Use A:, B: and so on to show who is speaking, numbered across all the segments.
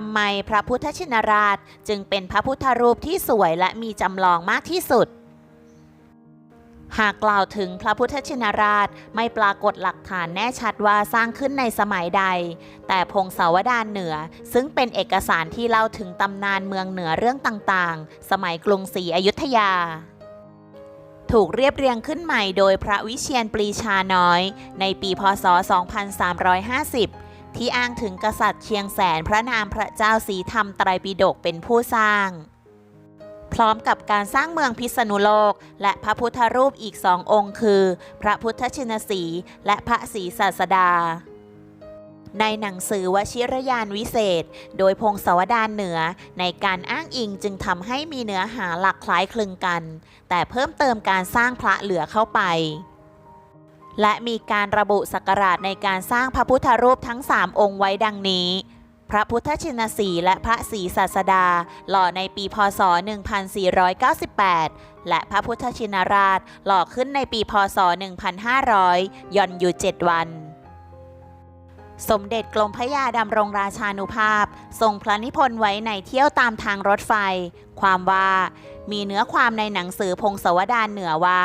A: ทำไมพระพุทธชินราชจึงเป็นพระพุทธรูปที่สวยและมีจำลองมากที่สุด หากกล่าวถึงพระพุทธชินราชไม่ปรากฏหลักฐานแน่ชัดว่าสร้างขึ้นในสมัยใด แต่พงศาวดารเหนือซึ่งเป็นเอกสารที่เล่าถึงตำนานเมืองเหนือเรื่องต่างๆ สมัยกรุงศรีอยุธยาถูกเรียบเรียงขึ้นใหม่โดยพระวิเชียนปรีชาน้อย ในปีพศ 2350 ที่อ้างถึงกษัตริย์เชียงแสนพระนามพระเจ้าสีธรรมไตรปิฎกเป็นผู้สร้าง พร้อมกับการสร้างเมืองพิษณุโลก และพระพุทธรูปอีกสององค์คือ พระพุทธชินสีและพระศรีศาสดาในหนังสือวชิรยานวิเศษ โดยพงศาวดารเหนือ ในการอ้างอิงจึงทำให้มีเนื้อหาหลักคล้ายคลึงกัน แต่เพิ่มเติมการสร้างพระเหลือเข้าไป และมีการระบุศักราชในการสร้างพระพุทธรูปทั้ง 3 องค์ไว้ดังนี้ พระพุทธชินสีและพระศรีศาสดา หล่อในปีพศ 1498 และพระพุทธชินราช หล่อขึ้นในปีพศ 1500 ย่อนอยู่ 7 วันสมเด็จกรมพระยาดำรงราชานุภาพ ทรงพระนิพนธ์ไว้ในเที่ยวตามทางรถไฟ ความว่า มีเนื้อความในหนังสือพงศวดารเหนือว่า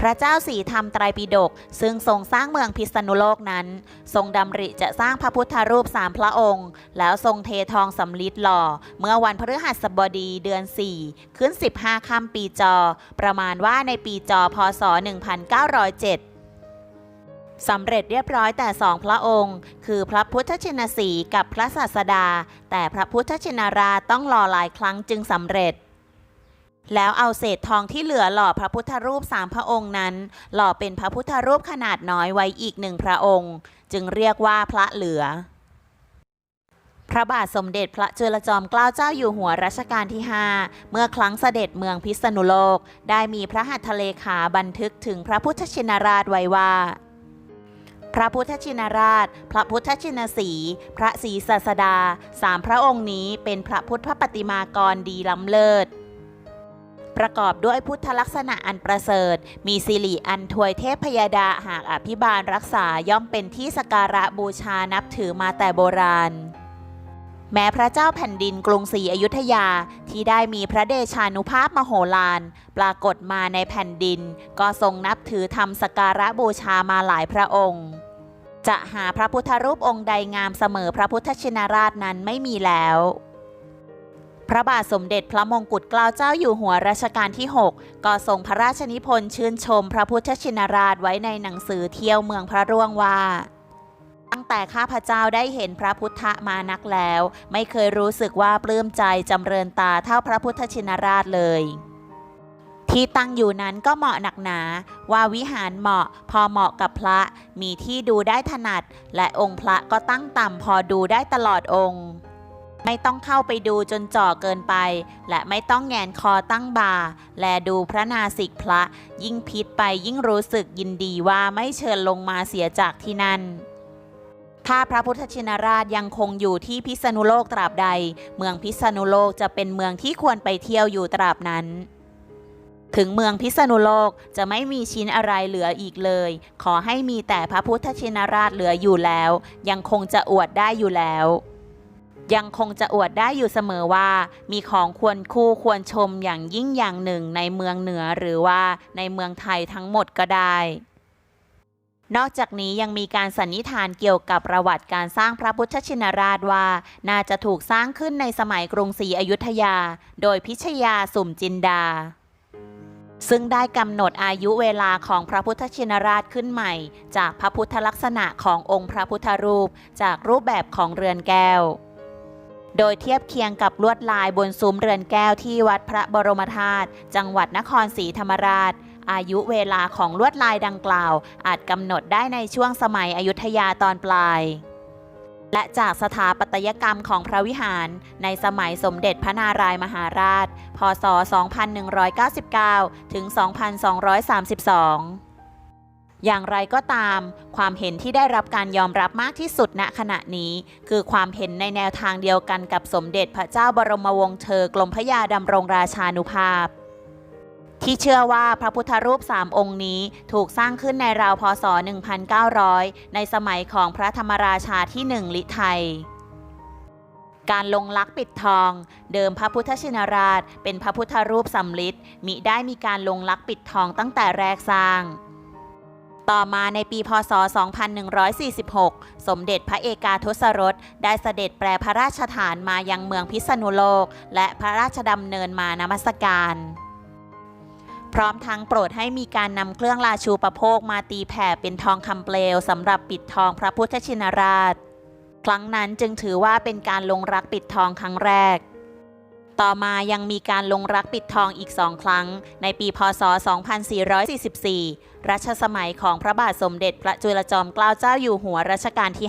A: พระเจ้าสีธรรมไตรปิฎกซึ่งทรงสร้างเมืองพิษณุโลกนั้น ทรงดำริจะสร้างพระพุทธรูปสามพระองค์ แล้วทรงเททองสำลิดหล่อ เมื่อวันพฤหัสบดีเดือน 4 ขึ้น 15ค่ำปีจอ ประมาณว่าในปีจอพศ 1907สำเร็จเรียบร้อยแต่สองพระองค์ คือพระพุทธชินสีกับพระศาสดา แต่พระพุทธชินราต้องรอหลายครั้งจึงสำเร็จ แล้วเอาเศษทองที่เหลือหล่อพระพุทธรูปสามพระองค์นั้น หล่อเป็นพระพุทธรูปขนาดน้อยไว้อีกหนึ่งพระองค์ จึงเรียกว่าพระเหลือ พระบาทสมเด็จพระจุลจอมเกล้าเจ้าอยู่หัวรัชกาลที่ 5 เมื่อครั้งเสด็จเมืองพิษณุโลก ได้มีพระหัตถเลขาบันทึกถึงพระพุทธชินราชไว้ว่าพระพุทธชินราช พระพุทธชินสี พระศรีศาสดา สามพระองค์นี้เป็นพระพุทธปฏิมากรดีล้ำเลิศ ประกอบด้วยพุทธลักษณะอันประเสริฐ มีสิริอันทวยเทพพยดาหากอภิบาลรักษาย่อมเป็นที่สการะบูชานับถือมาแต่โบราณแม้พระเจ้าแผ่นดินกรุงศรีอยุธยาที่ได้มีพระเดชานุภาพมโหฬารปรากฏมาในแผ่นดิน ก็ทรงนับถือทำสการะบูชามาหลายพระองค์ จะหาพระพุทธรูปองค์ใดงามเสมอพระพุทธชินราชนั้นไม่มีแล้ว พระบาทสมเด็จพระมงกุฎเกล้าเจ้าอยู่หัวรัชกาลที่ 6 ก็ทรงพระราชนิพนธ์ชื่นชมพระพุทธชินราชไว้ในหนังสือเที่ยวเมืองพระร่วงว่าตั้งแต่ข้าพเจ้าได้เห็นพระพุทธมานักแล้ว ไม่เคยรู้สึกว่าปลื้มใจจำเริญตาเท่าพระพุทธชินราชเลย ที่ตั้งอยู่นั้นก็เหมาะหนักหนา ว่าวิหารเหมาะพอเหมาะกับพระ มีที่ดูได้ถนัด และองค์พระก็ตั้งต่ำพอดูได้ตลอดองค์ ไม่ต้องเข้าไปดูจนจ่อเกินไป และไม่ต้องแงนคอตั้งบ่าแลดูพระนาสิกพระ ยิ่งพิษไปยิ่งรู้สึกยินดีว่าไม่เชิญลงมาเสียจากที่นั่นถ้าพระพุทธชินราชยังคงอยู่ที่พิษณุโลกตราบใด เมืองพิษณุโลกจะเป็นเมืองที่ควรไปเที่ยวอยู่ตราบนั้น ถึงเมืองพิษณุโลกจะไม่มีชิ้นอะไรเหลืออีกเลย ขอให้มีแต่พระพุทธชินราชเหลืออยู่แล้ว ยังคงจะอวดได้อยู่แล้ว ยังคงจะอวดได้อยู่เสมอว่า มีของควรคู่ควรชมอย่างยิ่งอย่างหนึ่งในเมืองเหนือหรือว่าในเมืองไทยทั้งหมดก็ได้นอกจากนี้ยังมีการสันนิษฐานเกี่ยวกับประวัติการสร้างพระพุทธชินราชว่า น่าจะถูกสร้างขึ้นในสมัยกรุงศรีอยุธยา โดยพิชยาสุ่มจินดา ซึ่งได้กำหนดอายุเวลาของพระพุทธชินราชขึ้นใหม่ จากพระพุทธลักษณะขององค์พระพุทธรูป จากรูปแบบของเรือนแก้ว โดยเทียบเคียงกับลวดลายบนซุ้มเรือนแก้วที่วัดพระบรมธาตุ จังหวัดนครศรีธรรมราช อายุเวลาของลวดลายดังกล่าว อาจกำหนดได้ในช่วงสมัยอยุธยาตอนปลาย และจากสถาปัตยกรรมของพระวิหาร ในสมัยสมเด็จพระนารายมหาราช พศ 2199 ถึง 2232 อย่างไรก็ตาม ความเห็นที่ได้รับการยอมรับมากที่สุดณขณะนี้ คือความเห็นในแนวทางเดียวกันกับสมเด็จพระเจ้าบรมวงศ์เธอกรมพระยาดำรงราชานุภาพ ที่เชื่อว่าพระพุทธรูปสามองค์นี้ถูกสร้างขึ้นในราวพศ 1900 ในสมัยของพระธรรมราชาที่หนึ่งลิไทยการลงลักปิดทอง เดิมพระพุทธชินราช เป็นพระพุทธรูปสำริดมิได้มีการลงลักปิดทองตั้งแต่แรกสร้าง ต่อมาในปีพศ 2146 สมเด็จพระเอกาทศรสได้เสด็จแปรพระราชฐานมายังเมืองพิษณุโลก และพระราชดำเนินมานมัสการ พร้อมทั้งโปรดให้มีการนำเครื่องราชูประโภคมาตีแผ่เป็นทองคำเปลวสำหรับปิดทองพระพุทธชินราช ครั้งนั้นจึงถือว่าเป็นการลงรักปิดทองครั้งแรก ต่อมายังมีการลงรักปิดทองอีกสองครั้ง ในปีพศ 2444 รัชสมัยของพระบาทสมเด็จพระจุลจอมเกล้าเจ้าอยู่หัวรัชกาลที่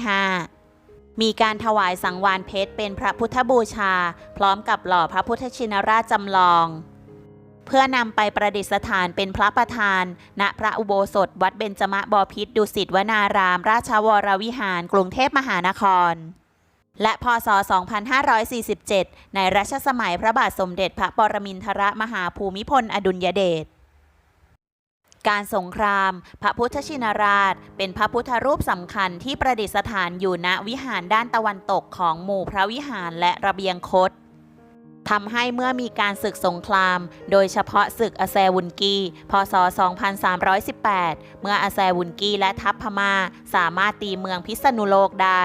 A: 5 มีการถวายสังวานเพชรเป็นพระพุทธบูชา พร้อมกับหล่อพระพุทธชินราชจำลอง เพื่อนำไปประดิษฐานเป็นพระประธาน ณพระอุโบสถวัดเบญจมบพิตรดุสิตวนาราม ราชวรวิหาร กรุงเทพมหานคร และพศ 2547 ในรัชสมัยพระบาทสมเด็จพระปรมินทรมหาภูมิพลอดุลยเดชการสงคราม พระพุทธชินราช เป็นพระพุทธรูปสำคัญที่ประดิษฐานอยู่ณวิหารด้านตะวันตกของหมู่พระวิหารและระเบียงคตทำให้เมื่อมีการศึกสงคราม โดยเฉพาะศึกอาแซวุนกี พศ 2318 เมื่ออาแซวุนกีและทัพพม่าสามารถตีเมืองพิษณุโลกได้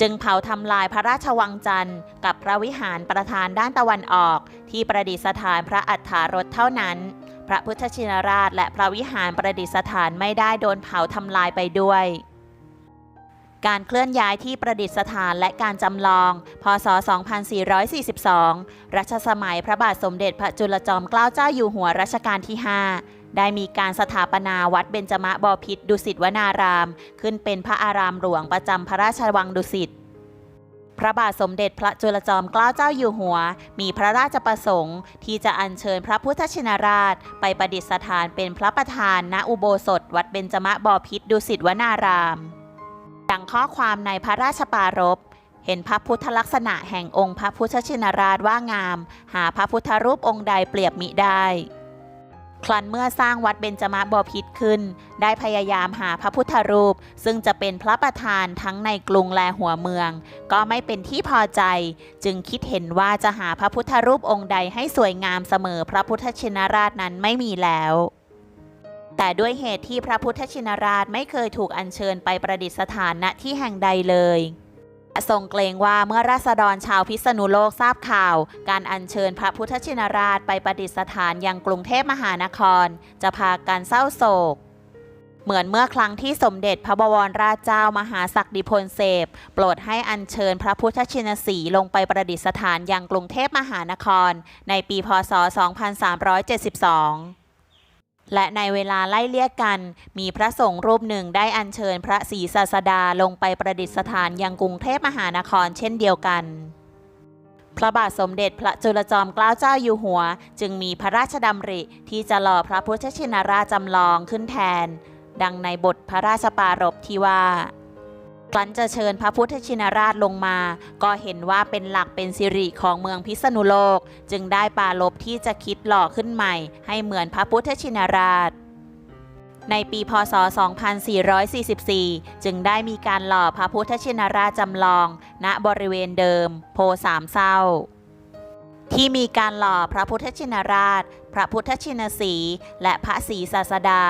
A: จึงเผาทำลายพระราชวังจันทร์ กับพระวิหารประธานด้านตะวันออก ที่ประดิษฐานพระอัฏฐารถเท่านั้น พระพุทธชินราชและพระวิหารประดิษฐานไม่ได้โดนเผาทำลายไปด้วยการเคลื่อนย้ายที่ประดิษฐานและการจำลอง พศ 2442 รัชสมัยพระบาทสมเด็จพระจุลจอมเกล้าเจ้าอยู่หัวรัชกาลที่ 5 ได้มีการสถาปนาวัดเบญจมบพิตรดุสิตวนาราม ขึ้นเป็นพระอารามหลวงประจำพระราชวังดุสิตพระบาทสมเด็จพระจุลจอมเกล้าเจ้าอยู่หัว มีพระราชประสงค์ ที่จะอัญเชิญพระพุทธชินราช ไปประดิษฐานเป็นพระประธานณอุโบสถ วัดเบญจมบพิตรดุสิตวนาราม ดังข้อความในพระราชปารภเห็นพระพุทธลักษณะแห่งองค์พระพุทธชินราชว่างาม หาพระพุทธรูปองค์ใดเปรียบมิได้ ครั้นเมื่อสร้างวัดเบญจมบพิตรขึ้น ได้พยายามหาพระพุทธรูป ซึ่งจะเป็นพระประธานทั้งในกรุงและหัวเมือง ก็ไม่เป็นที่พอใจ จึงคิดเห็นว่าจะหาพระพุทธรูปองค์ใดให้สวยงามเสมอพระพุทธชินราชนั้นไม่มีแล้วแต่ด้วยเหตุที่พระพุทธชินราชไม่เคยถูกอัญเชิญไปประดิษฐานณที่แห่งใดเลย ทรงเกรงว่าเมื่อราษฎรชาวพิษณุโลกทราบข่าว การอัญเชิญพระพุทธชินราชไปประดิษฐานยังกรุงเทพมหานคร จะพากันเศร้าโศก เหมือนเมื่อครั้งที่สมเด็จพระบวรราชเจ้ามหาศักดิพลเสพโปรดให้อัญเชิญพระพุทธชินสีลงไปประดิษฐานยังกรุงเทพมหานคร ในปีพศ 2372 และในเวลาไล่เลี่ยกัน มีพระสงฆ์รูปหนึ่งได้อัญเชิญพระศรีศาสดาลงไปประดิษฐานยังกรุงเทพมหานครเช่นเดียวกัน พระบาทสมเด็จพระจุลจอมเกล้าเจ้าอยู่หัว จึงมีพระราชดำริที่จะหล่อพระพุทธชินราชจำลองขึ้นแทน ดังในบทพระราชปารภที่ว่า ครั้นจะเชิญพระพุทธชินราชลงมา ก็เห็นว่าเป็นหลักเป็นสิริของเมืองพิษณุโลก จึงได้ปราลบที่จะคิดหล่อขึ้นใหม่ ให้เหมือนพระพุทธชินราชในปีพศ 2444 จึงได้มีการหล่อพระพุทธชินราชจำลอง ณบริเวณเดิม โพสามเศร้า ที่มีการหล่อพระพุทธชินราช พระพุทธชินสี และพระศรีศาสดา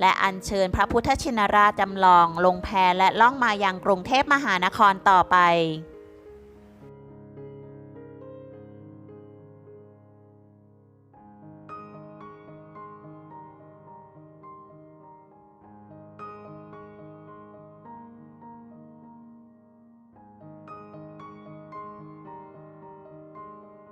A: และอัญเชิญพระพุทธชินราชจำลอง ลงแพและล่องมายังกรุงเทพมหานครต่อไป